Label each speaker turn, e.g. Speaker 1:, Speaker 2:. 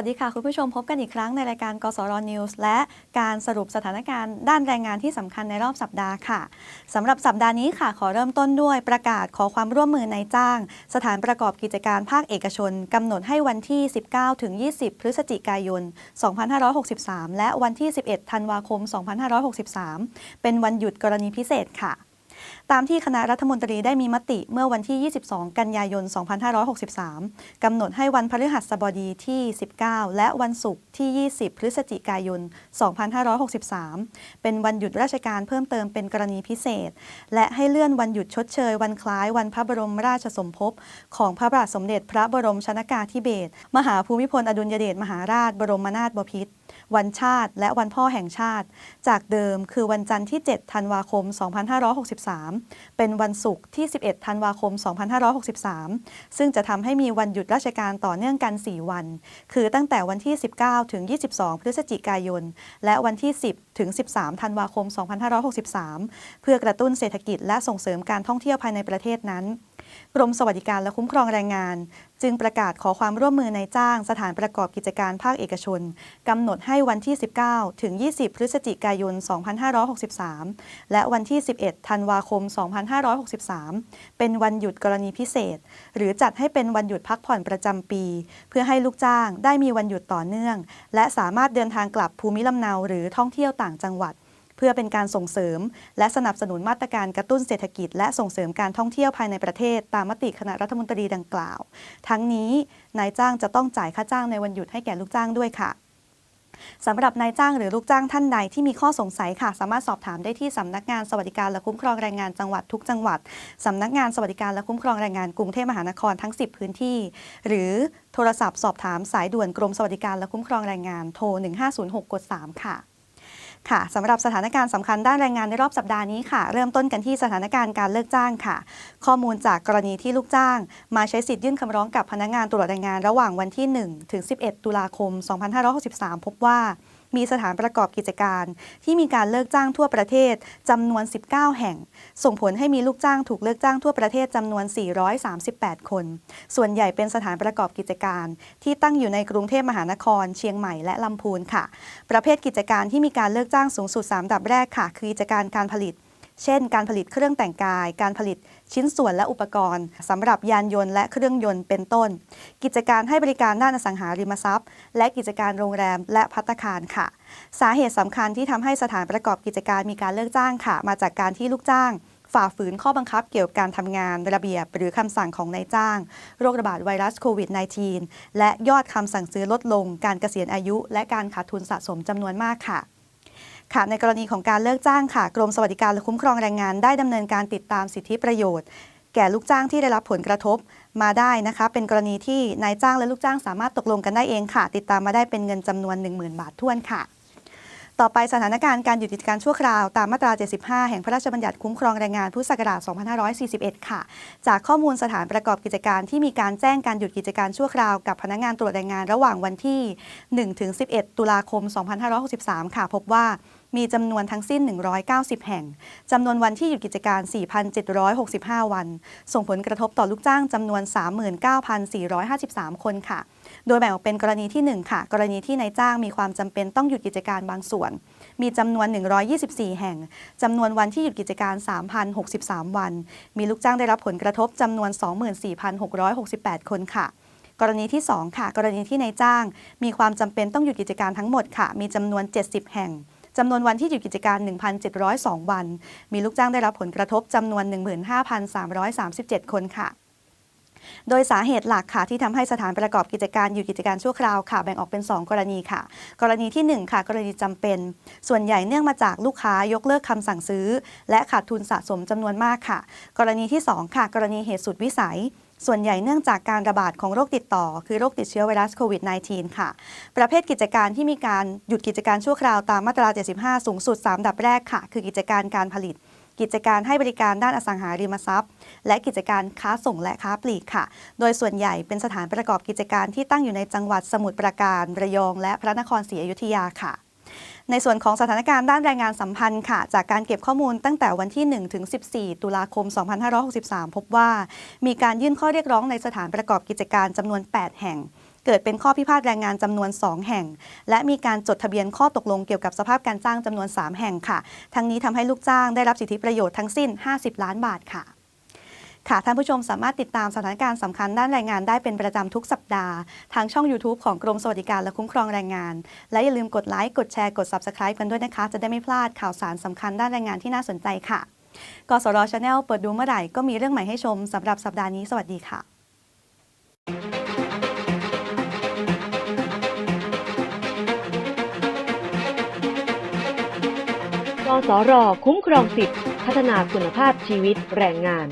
Speaker 1: วัสดีค่ะ คุณผู้ชมพบกันอีกครั้งในรายการกสรนิวส์และการสรุปสถานการณ์ด้านแรงงานที่สำคัญในรอบสัปดาห์ค่ะสำหรับสัปดาห์นี้ค่ะขอเริ่มต้นด้วยประกาศขอความร่วมมือนายจ้าง สถานประกอบกิจการภาคเอกชนกำหนดให้วันที่ 19 ถึง 20 พฤศจิกายน 2563 และวันที่ 11 ธันวาคม 2563 เป็นวันหยุดกรณีพิเศษค่ะ ตามที่คณะรัฐมนตรีได้มีมติเมื่อวันที่ 22 กันยายน 2563 กำหนดให้วันพฤหัสบดีที่ 19 และวันศุกร์ที่ 20 พฤศจิกายน 2563 เป็นวันหยุดราชการเพิ่มเติมเป็นกรณีพิเศษ และให้เลื่อนวันหยุดชดเชย วันคล้ายวันพระบรมราชสมภพของพระบาทสมเด็จพระบรมชนากาธิเบศรมหาภูมิพลอดุลยเดชมหาราช บรมนาถบพิตรวันชาติ และวันพ่อแห่งชาติ จากเดิมคือวันจันทร์ที่ 7 ธันวาคม 2563เป็นวันศุกร์ที่ 11 ธันวาคม 2563 ซึ่งจะทำให้มีวันหยุดราชการต่อเนื่องกัน 4 วัน คือตั้งแต่วันที่ 19 ถึง 22 พฤศจิกายน และวันที่ 10 ถึง 13 ธันวาคม 2563 เพื่อกระตุ้นเศรษฐกิจและส่งเสริมการท่องเที่ยวภายในประเทศนั้น กรมสวัสดิการและคุ้มครองแรงงาน จึงประกาศขอความร่วมมือในจ้างสถานประกอบกิจการภาคเอกชนกำหนดให้วันที่ 19 ถึง 20 พฤศจิกายน 2563 และวันที่ 11 ธันวาคม 2563 เป็นวันหยุดกรณีพิเศษ หรือจัดให้เป็นวันหยุดพักผ่อนประจำปี เพื่อให้ลูกจ้างได้มีวันหยุดต่อเนื่อง และสามารถเดินทางกลับภูมิลำเนาหรือท่องเที่ยวต่างจังหวัด เพื่อเป็นการส่งเสริม และสนับสนุนมาตรการกระตุ้นเศรษฐกิจ และส่งเสริมการท่องเที่ยวภายในประเทศ ตามมติคณะรัฐมนตรีดังกล่าว ทั้งนี้นายจ้างจะต้องจ่ายค่าจ้างในวันหยุดให้แก่ลูกจ้างด้วยค่ะสำหรับนายจ้างหรือลูกจ้างท่านใดที่มีข้อสงสัยค่ะ สามารถสอบถามได้ที่สำนักงานสวัสดิการและคุ้มครองแรงงานจังหวัดทุกจังหวัดสำนักงานสวัสดิการและคุ้มครองแรงงานกรุงเทพมหานครทั้ง 10 พื้นที่ หรือโทรศัพท์สอบถามสายด่วนกรมสวัสดิการและคุ้มครองแรงงานโทร 1506กด3ค่ะ ค่ะสำหรับสถานการณ์สำคัญด้านแรงงานในรอบสัปดาห์นี้ค่ะ เริ่มต้นกันที่สถานการณ์การเลิกจ้างค่ะ ข้อมูลจากกรณีที่ลูกจ้าง มาใช้สิทธิ์ยื่นคำร้องกับพนักงานตรวจแรงงานระหว่างวันที่ 1 ถึง 11 ตุลาคม 2563 พบว่า มีสถานประกอบกิจการ ที่มีการเลิกจ้างทั่วประเทศจำนวน 19 แห่ง ส่งผลให้มีลูกจ้างถูกเลิกจ้างทั่วประเทศจำนวน 438 คน ส่วนใหญ่เป็นสถานประกอบกิจการ ที่ตั้งอยู่ในกรุงเทพมหานคร เชียงใหม่และลำพูนค่ะ ประเภทกิจการที่มีการเลิกจ้างสูงสุด 3 ดับแรกค่ะ คือกิจการการผลิต เช่น การผลิตเครื่องแต่งกาย การผลิตชิ้นส่วนและอุปกรณ์สำหรับยานยนต์และเครื่องยนต์เป็นต้น กิจการให้บริการด้านอสังหาริมทรัพย์ และกิจการโรงแรมและพัตตาคารค่ะ สาเหตุสำคัญที่ทำให้สถานประกอบกิจการมีการเลิกจ้างค่ะ มาจากการที่ลูกจ้างฝ่าฝืนข้อบังคับเกี่ยวกับการทำงานระเบียบ หรือคำสั่งของนายจ้าง โรคระบาดไวรัสโควิด -19 และยอดคำสั่งซื้อลดลง การเกษียณอายุ และการขาดทุนสะสมจำนวนมากค่ะ ค่ะในกรณีของการเลิกจ้างค่ะ กรมสวัสดิการและคุ้มครองแรงงานได้ดำเนินการติดตามสิทธิประโยชน์ แก่ลูกจ้างที่ได้รับผลกระทบมาได้นะคะ เป็นกรณีที่นายจ้างและลูกจ้างสามารถตกลงกันได้เองค่ะ ติดตามมาได้เป็นเงินจำนวน 10,000 บาทท้วนค่ะ ต่อไปสถานการณ์การหยุดกิจการชั่วคราวตามมาตรา 75 แห่งพระราชบัญญัติคุ้มครองแรงงานพุทธศักราช 2541 ค่ะ จากข้อมูลสถานประกอบกิจการที่มีการแจ้งการหยุดกิจการชั่วคราวกับพนักงานตรวจแรงงานระหว่างวันที่ 1-11 ตุลาคม 2563 ค่ะ พบว่า มีจำนวนทั้งสิ้น 190 แห่ง จำนวนวันที่หยุดกิจการ 4,765 วัน ส่งผลกระทบต่อลูกจ้างจำนวน 39,453 คนค่ะ โดยแบ่งออกเป็นกรณีที่ 1 ค่ะ กรณีที่นายจ้างมีความจำเป็นต้องหยุดกิจการบางส่วน มีจำนวน 124 แห่ง จำนวนวันที่หยุดกิจการ 3,063 วัน มีลูกจ้างได้รับผลกระทบจำนวน 24,668 คนค่ะกรณีที่ 2 ค่ะ กรณีที่นายจ้าง มีความจำเป็นต้องหยุดกิจการทั้งหมดค่ะ มีจำนวน 70 แห่ง จำนวนวันที่หยุดกิจการ 1,702 วัน มีลูกจ้างได้รับผลกระทบจำนวน 15,337 คนค่ะโดยสาเหตุหลักค่ะที่ทำให้สถานประกอบกิจการหยุดกิจการชั่วคราวค่ะแบ่งออกเป็น 2 กรณีค่ะ กรณีที่ 1 ค่ะ กรณีจำเป็น ส่วนใหญ่เนื่องมาจากลูกค้ายกเลิกคำสั่งซื้อ และขาดทุนสะสมจำนวนมากค่ะ กรณีที่ 2 ค่ะ กรณีเหตุสุดวิสัย ส่วนใหญ่เนื่องจากการระบาดของโรคติดต่อ คือโรคติดเชื้อไวรัสโควิด -19 ค่ะ ประเภทกิจการที่มีการหยุดกิจการชั่วคราวตามมาตรา 75 สูงสุด 3 ดับแรกค่ะ คือกิจการการผลิต กิจการให้บริการด้านอสังหาริมทรัพย์ และกิจการค้าส่งและค้าปลีกค่ะ โดยส่วนใหญ่เป็นสถานประกอบกิจการที่ตั้งอยู่ในจังหวัดสมุทรปราการ ระยอง และพระนครศรีอยุธยาค่ะ ในส่วนของสถานการณ์ด้านแรงงานสัมพันธ์ค่ะ จากการเก็บข้อมูลตั้งแต่วันที่ 1 ถึง 14 ตุลาคม 2563 พบว่า มีการยื่นข้อเรียกร้องในสถานประกอบกิจการจำนวน 8 แห่งเกิดเป็นข้อพิพาทแรงงานจำนวน 2 แห่ง และมีการจดทะเบียนข้อตกลงเกี่ยวกับสภาพการจ้างจำนวน 3 แห่งค่ะ ทั้งนี้ทำให้ลูกจ้างได้รับสิทธิประโยชน์ทั้งสิ้น 50 ล้านบาทค่ะ ค่ะท่านผู้ชมสามารถติดตามสถานการณ์สำคัญด้านแรงงานได้เป็นประจำทุกสัปดาห์ ทางช่อง YouTube ของกรมสวัสดิการและคุ้มครองแรงงาน และอย่าลืมกดไลค์กดแชร์กด Subscribe กันด้วยนะคะ จะได้ไม่พลาดข่าวสารสำคัญด้านแรงงานที่น่าสนใจค่ะกสรชาแนลเปิดดูเมื่อไหร่ก็มีเรื่องใหม่ให้ชมสำหรับสัปดาห์นี้สวัสดีค่ะ
Speaker 2: กสรคุ้มครองสิทธิพัฒนาคุณภาพชีวิตแรงงาน